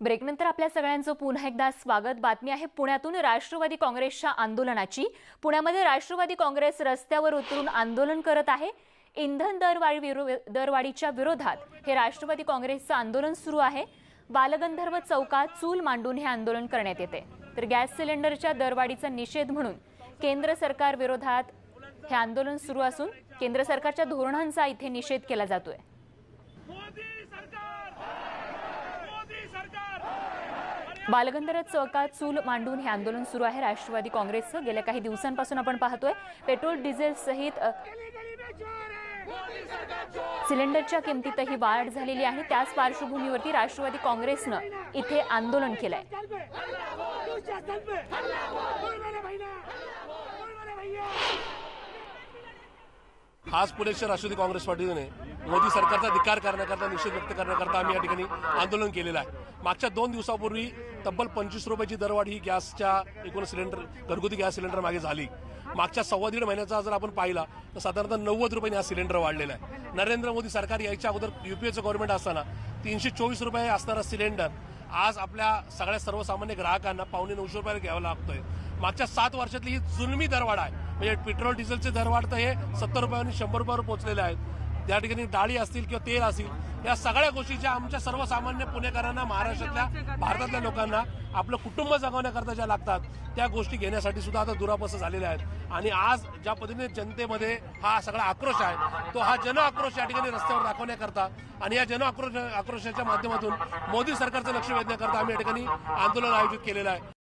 ब्रेकनंतर आपल्या सगळ्यांचं पुन्हा एकदा स्वागत. बातमी आहे पुण्यातून राष्ट्रवादी काँग्रेसच्या आंदोलनाची. पुण्यामध्ये राष्ट्रवादी काँग्रेस रस्त्यावर उतरून आंदोलन करत आहे. इंधन दरवाढी विरो दरवाढीच्या विरोधात हे राष्ट्रवादी काँग्रेसचं आंदोलन सुरू आहे. बालगंधर्व चौकात चूल मांडून हे आंदोलन करण्यात येते. तर गॅस सिलेंडरच्या दरवाढीचा निषेध म्हणून केंद्र सरकार विरोधात हे आंदोलन सुरू असून केंद्र सरकारच्या धोरणांचा इथे निषेध केला जातोय मोदी सरकार मोदी सरकार बालगंधर्व चौकात चूल मांडून हे आंदोलन सुरू आहे. राष्ट्रवादी काँग्रेसचं गेल्या काही दिवसांपासून आपण पाहतोय पेट्रोल डिझेल सहित सिलेंडरच्या किमतीतही वाढ झालेली आहे. त्याच पार्श्वभूमीवरती राष्ट्रवादी काँग्रेसनं इथे आंदोलन केलंय चल पे तू जा चल पे बोल मेरे भैया बोल मेरे भैया आज पुणे शहर राष्ट्रवादी काँग्रेस पार्टीने मोदी सरकारचा धिक्कार करण्याकरता निषेध व्यक्त करण्याकरता आम्ही या ठिकाणी आंदोलन केलेलं आहे. मागच्या दोन दिवसापूर्वी तब्बल पंचवीस रुपयाची दरवाढ ही गॅसच्या एकूण सिलेंडर घरगुती गॅस सिलेंडर मागे झाली. मागच्या सव्वा दीड महिन्याचा जर आपण पाहिला तर साधारणतः नव्वद रुपयाने हा सिलेंडर वाढलेला आहे. नरेंद्र मोदी सरकार यायच्या अगोदर युपीएचं गव्हर्नमेंट असताना तीनशे चोवीस रुपये असणारा सिलेंडर आज आपल्या सगळ्या सर्वसामान्य ग्राहकांना पावणे नऊशे रुपयाला घ्यावा लागतोय. मागच्या सात वर्षातली ही जुलमी दरवाढ आहे. म्हणजे पेट्रोल डिझेलचे दरवाढ वाढतं हे सत्तर रुपयांनी शंभर रुपयावर पोहोचलेले आहेत. त्या ठिकाणी डाळी असतील किंवा तेल असतील या सगळ्या गोष्टी ज्या आमच्या सर्वसामान्य पुणेकरांना महाराष्ट्रातल्या भारतातल्या लोकांना आपलं कुटुंब जगवण्याकरता ज्या लागतात त्या गोष्टी घेण्यासाठी सुद्धा आता दुरापस झालेल्या आहेत. आणि आज ज्या पद्धतीने जनतेमध्ये हा सगळा आक्रोश आहे तो हा जन आक्रोश या ठिकाणी रस्त्यावर दाखवण्याकरता आणि या जन आक्रोश आक्रोशाच्या माध्यमातून मोदी सरकारचं लक्ष वेधण्याकरता आम्ही या ठिकाणी आंदोलन आयोजित केलेलं आहे.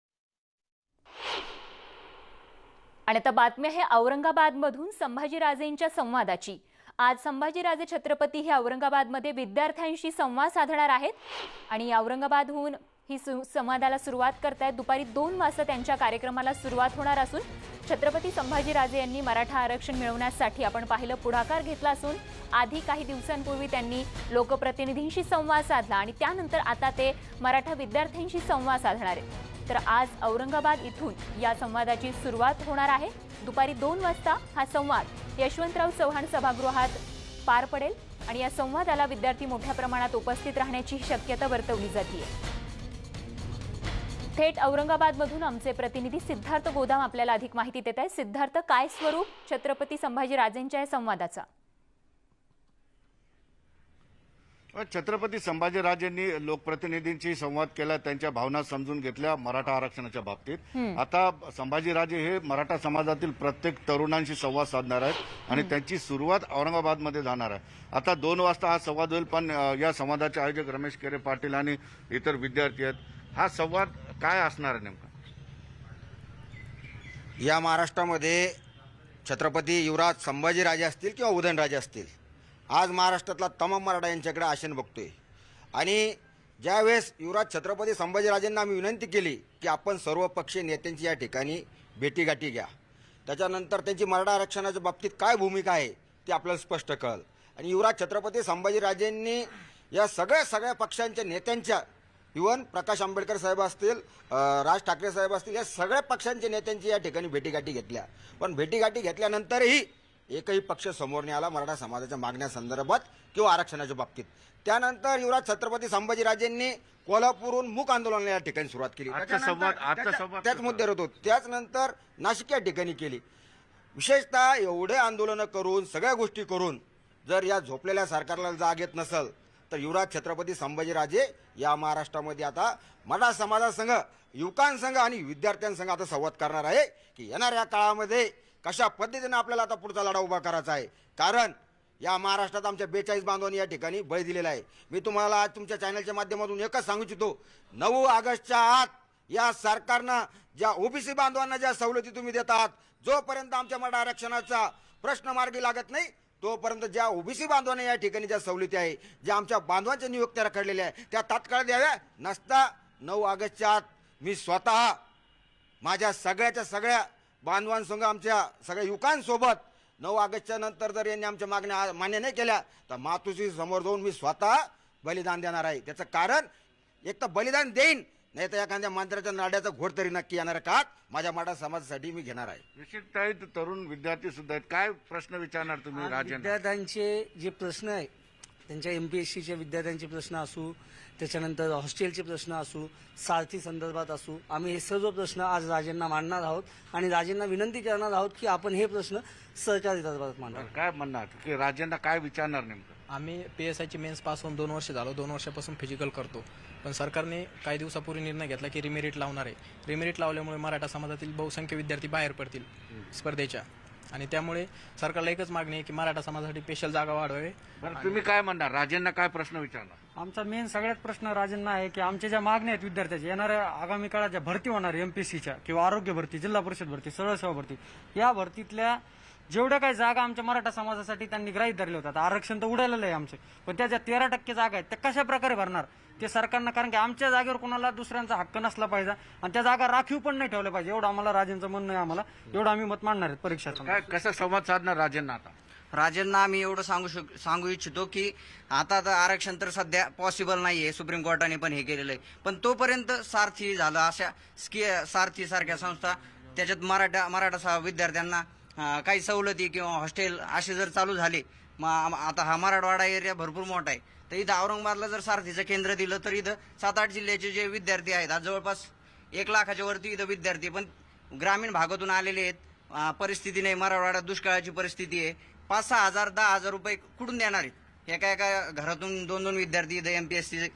आणि आता बातमी आहे औरंगाबादमधून संभाजीराजेंच्या संवादाची. आज संभाजीराजे छत्रपती हे औरंगाबादमध्ये विद्यार्थ्यांशी संवाद साधणार आहेत आणि औरंगाबादहून ही सु संवादाला सुरुवात करतायत. दुपारी दोन वाजता त्यांच्या कार्यक्रमाला सुरुवात होणार असून छत्रपती संभाजीराजे यांनी मराठा आरक्षण मिळवण्यासाठी आपण पाहिलं पुढाकार घेतला असून आधी काही दिवसांपूर्वी त्यांनी लोकप्रतिनिधींशी संवाद साधला आणि त्यानंतर आता ते मराठा विद्यार्थ्यांशी संवाद साधणार आहेत. तर आज औरंगाबाद इथून या संवादाची सुरुवात होणार आहे. दुपारी दोन वाजता हा संवाद यशवंतराव चव्हाण सभागृहात पार पडेल आणि या संवादाला विद्यार्थी मोठ्या प्रमाणात उपस्थित राहण्याची शक्यता वर्तवली जाते थेट औरंगाबादमधून आमचे प्रतिनिधी सिद्धार्थ गोदाम आपल्याला अधिक माहिती देत आहे सिद्धार्थ काय स्वरूप छत्रपती संभाजीराजेंच्या या संवादाचा? छत्रपती संभाजीराजेंनी लोकप्रतिनिधींशी संवाद केला त्यांच्या भावना समजून घेतल्या मराठा आरक्षणाच्या बाबतीत. आता संभाजीराजे हे मराठा समाजातील प्रत्येक तरुणांशी संवाद साधणार आहेत आणि त्यांची सुरुवात औरंगाबादमध्ये जाणार आहे. आता दोन वाजता हा संवाद होईल पण या संवादाचे आयोजक रमेश केरे पाटील आणि इतर विद्यार्थी आहेत. हा संवाद काय असणार आहे नेमका? या महाराष्ट्रामध्ये छत्रपती युवराज संभाजीराजे असतील किंवा उदयनराजे असतील? आज महाराष्ट्रातला तमाम मराठा यांच्याकडे आशेन बघतोय. आणि ज्यावेळेस युवराज छत्रपती संभाजीराजेंना आम्ही विनंती केली की आपण सर्व पक्षीय नेत्यांची या ठिकाणी भेटीगाठी घ्या. त्याच्यानंतर त्यांची मराठा आरक्षणाच्या बाबतीत काय भूमिका आहे ती आपल्याला स्पष्ट कळल. आणि युवराज छत्रपती संभाजीराजेंनी या सगळ्या सगळ्या पक्षांच्या नेत्यांच्या इवन प्रकाश आंबेडकर साहेब असतील राज ठाकरे साहेब असतील या सगळ्या पक्षांच्या नेत्यांची या ठिकाणी भेटीगाठी घेतल्या. पण भेटीगाठी घेतल्यानंतरही एकही पक्ष समोर नाही आला मराठा समाजाच्या मागण्यासंदर्भात किंवा आरक्षणाच्या बाबतीत. त्यानंतर युवराज छत्रपती संभाजीराजेंनी कोल्हापूरहून मूक आंदोलनाला या ठिकाणी सुरुवात केली. त्याच? मुद्द्यावर होतो. त्याच नंतर नाशिक या ठिकाणी केली. विशेषतः एवढे आंदोलनं करून सगळ्या गोष्टी करून जर या झोपलेल्या सरकारला जाग येत नसल तर युवराज छत्रपती संभाजीराजे या महाराष्ट्रामध्ये आता मराठा समाजासंघ युवकांसंघ आणि विद्यार्थ्यांसंघ आता संवाद करणार आहे की येणाऱ्या काळामध्ये कशा पद्धतीनं आपल्याला आता पुढचा लढा उभा करायचा आहे? कारण या महाराष्ट्रात आमच्या बेचाळीस बांधवांनी या ठिकाणी बळी दिलेला आहे. मी तुम्हाला आज तुमच्या चॅनलच्या माध्यमातून एकच सांगू इच्छितो. नऊ ऑगस्टच्या आत या सरकारनं ज्या ओबीसी बांधवांना ज्या सवलती तुम्ही देतात जोपर्यंत आमच्या मराठा आरक्षणाचा प्रश्न मार्गी लागत नाही तोपर्यंत ज्या ओबीसी बांधवांना या ठिकाणी ज्या सवलती आहे ज्या आमच्या बांधवांच्या नियुक्त्या रखडलेल्या आहे त्या तात्काळ द्याव्या. नसता नऊ ऑगस्टच्या आत मी स्वतः माझ्या सगळ्याच्या सगळ्या बांधवांसंग आमच्या सगळ्या युवकांसोबत नऊ ऑगस्टच्या नंतर जर यांनी आमच्या मागण्या आ- मान्य नाही केल्या तर मातोश्री समोर जाऊन मी स्वतः बलिदान देणार आहे. त्याचं कारण एक तर बलिदान देईन नाही तर एखाद्या मंत्र्याच्या नाड्याचा घोड तरी नक्की येणार का? माझ्या मराठा समाजासाठी मी घेणार आहे. विशेषतः तरुण विद्यार्थी सुद्धा आहेत. काय प्रश्न विचारणार तुम्ही विद्यार्थ्यांचे जे प्रश्न आहे त्यांच्या एम पी एस सीच्या विद्यार्थ्यांचे प्रश्न असू त्याच्यानंतर हॉस्टेलचे प्रश्न असू सारथी संदर्भात असू आम्ही हे सर्व प्रश्न आज राजेंना मांडणार आहोत आणि राजेंना विनंती करणार आहोत की आपण हे प्रश्न सरकारी दरबारात मांडावे काय म्हणणार? की राज्यांना काय विचारणार नेमकं? आम्ही पी एस आयची मेन्स पास होऊन दोन वर्ष झालो. दोन वर्षापासून फिजिकल करतो. पण सरकारने काही दिवसापूर्वी निर्णय घेतला की रिमेरिट लावणार आहे. रिमेरिट लावल्यामुळे मराठा समाजातील बहुसंख्य विद्यार्थी बाहेर पडतील स्पर्धेच्या. आणि त्यामुळे सरकारला एकच मागणी आहे की मराठा समाजासाठी स्पेशल जागा वाढवावी. बरं तुम्ही काय म्हणणार? राज्यांना काय प्रश्न विचारणार? आमचा मेन सगळ्यात प्रश्न राजांना आहे की आमच्या ज्या मागण्या आहेत विद्यार्थ्याच्या येणाऱ्या आगामी काळात ज्या भरती होणार एमपीसीच्या किंवा आरोग्य भरती जिल्हा परिषद भरती सरळ सेवा भरती या भरतीतल्या जेवढ्या काही जागा आमच्या मराठा समाजासाठी त्यांनी ग्राहीत धरल्या होत्या आता आरक्षण तर उडालेलं आहे आमचे. पण त्या ज्या तेरा टक्के जागा आहेत त्या कशा प्रकारे भरणार? ते सरकारनं कारण की आमच्या जागेवर कोणाला दुसऱ्यांचा हक्क नसला पाहिजे. आणि त्या जागा राखीव पण नाही ठेवल्या पाहिजे. एवढं आम्हाला राजांचं म्हणणं आहे आम्हाला. एवढं आम्ही मत मांडणार आहेत परीक्षेत काय कसा संवाद साधणार राज्यांना आता? राजांना आम्ही एवढं सांगू शक सांगू इच्छितो की आता तर आरक्षण तर सध्या पॉसिबल नाही आहे सुप्रीम कोर्टाने पण हे केलेलं आहे. पण तोपर्यंत सारथी झालं. अशा स्की सारथी सारख्या संस्था त्याच्यात मराठा मराठा विद्यार्थ्यांना काही सवलती किंवा हॉस्टेल असे जर चालू झाले मग आता हा मराठवाडा एरिया भरपूर मोठा आहे. तर इथं औरंगाबादला जर सारथीचं केंद्र दिलं तर इथं सात आठ जिल्ह्याचे जे विद्यार्थी आहेत आज जवळपास एक लाखाच्या वरती इथं विद्यार्थी पण ग्रामीण भागातून आलेले आहेत. परिस्थिती नाही मराठवाड्यात दुष्काळाची परिस्थिती आहे. पाच सहा हजार दहा हजार रुपये कुठून देणार आहेत? एका एका घरातून दोन दोन विद्यार्थी इथं एम पी एस सी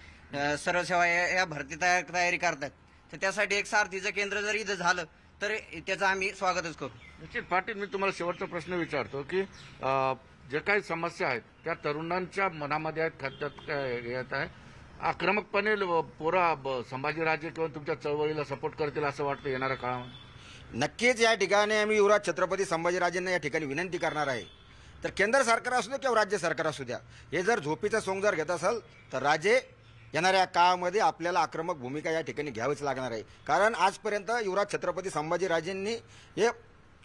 सर्व सेवा या या भरती तयार तयारी करतात. तर त्यासाठी एक सारथीचं केंद्र जर इथं झालं तर त्याचं आम्ही स्वागतच करू. निश्चित पाटील मी तुम्हाला शेवटचा प्रश्न विचारतो की ज्या जे काही समस्या आहेत त्या तरुणांच्या मनामध्ये आहेत खात्यात काय येत आहे? आक्रमकपणे पोरं पोरा ब- संभाजीराजे किंवा तुमच्या चळवळीला सपोर्ट करतील असं वाटतं येणाऱ्या काळामध्ये? नक्कीच या ठिकाणी आम्ही युवराज छत्रपती संभाजीराजेंना या ठिकाणी विनंती करणार आहे. तर केंद्र सरकार असू द्या किंवा राज्य सरकार असू द्या हे जर झोपीचा सोंग जर घेत असाल तर राजे येणाऱ्या काळामध्ये आपल्याला आक्रमक भूमिका या ठिकाणी घ्यावीच लागणार आहे. कारण आजपर्यंत युवराज छत्रपती संभाजीराजेंनी हे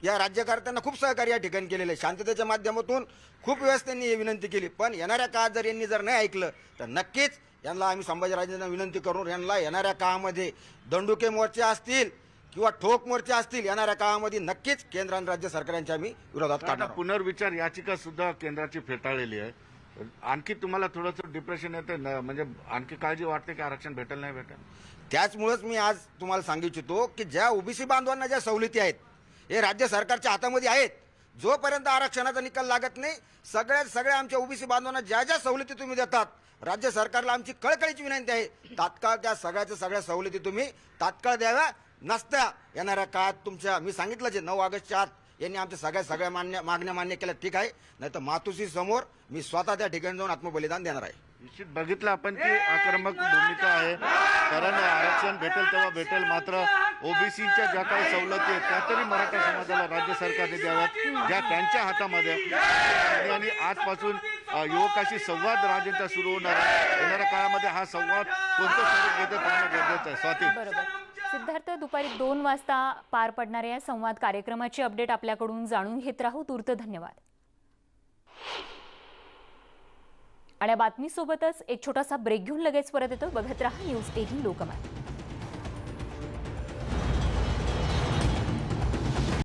या राज्यकर्त्यांना खूप सहकार्य या ठिकाणी केलेलं आहे. शांततेच्या माध्यमातून खूप वेळेस त्यांनी ही विनंती केली. पण येणाऱ्या काळात जर यांनी जर नाही ऐकलं तर नक्कीच यांना आम्ही संभाजीराजेंना विनंती करून यांना येणाऱ्या काळामध्ये दंडुके मोर्चे असतील किंवा ठोक मोर्चे असतील येणाऱ्या काळामध्ये नक्कीच केंद्र आणि राज्य सरकारांच्या आम्ही विरोधात काढणार. पुनर्विचार याचिका सुद्धा केंद्राची फेटाळलेली आहे. आणखी तुम्हाला थोडंसं डिप्रेशन येतं म्हणजे आणखी काळजी वाटते की आरक्षण भेटेल नाही भेटेल? त्याचमुळेच मी आज तुम्हाला सांगू इच्छितो की ज्या ओबीसी बांधवांना ज्या सवलती आहेत हे राज्य सरकारच्या हातामध्ये आहेत. जोपर्यंत आरक्षणाचा निकाल लागत नाही सगळ्या सगळ्या आमच्या ओबीसी बांधवांना ज्या ज्या सवलती तुम्ही देतात राज्य सरकारला आमची कळकळीची विनंती आहे तात्काळ त्या सगळ्याच्या सगळ्या सवलती तुम्ही तात्काळ द्याव्या नसत्या येणाऱ्या काळात तुमच्या मी सांगितलं जे नऊ ऑगस्टच्या आत यांनी आमच्या सगळ्या सगळ्या मान्य मागण्या मान्य केल्या ठीक आहे. नाही तर मातुसी समोर मी स्वतः त्या ठिकाणी जाऊन आत्मबलिदान देणार आहे. निश्चित बघितलं आपण की आक्रमक भूमिका आहे. कारण आरक्षण भेटेल तेव्हा भेटेल मात्र ओबीसीच्या ज्या काही सवलती आहेत त्या तरी मराठा समाजाला राज्य सरकारने द्याव्यात ज्या त्यांच्या हातामध्ये आणि आजपासून युवकाशी संवाद राजेंचा सुरू होणार आहे. येणाऱ्या काळामध्ये हा संवाद कोणतं स्वरूप घेते पाहणं गरजेचं आहे. स्वाती. बरोबर. सिद्धार्थ दुपारी दोन वाजता पार पडणाऱ्या या संवाद कार्यक्रमाची अपडेट आपल्याकडून जाणून घेत राहू. तूर्त धन्यवाद. आणि या बातमीसोबतच एक छोटासा ब्रेक घेऊन लगेच परत येतो. बघत राहा न्यूज एटीन लोकमत.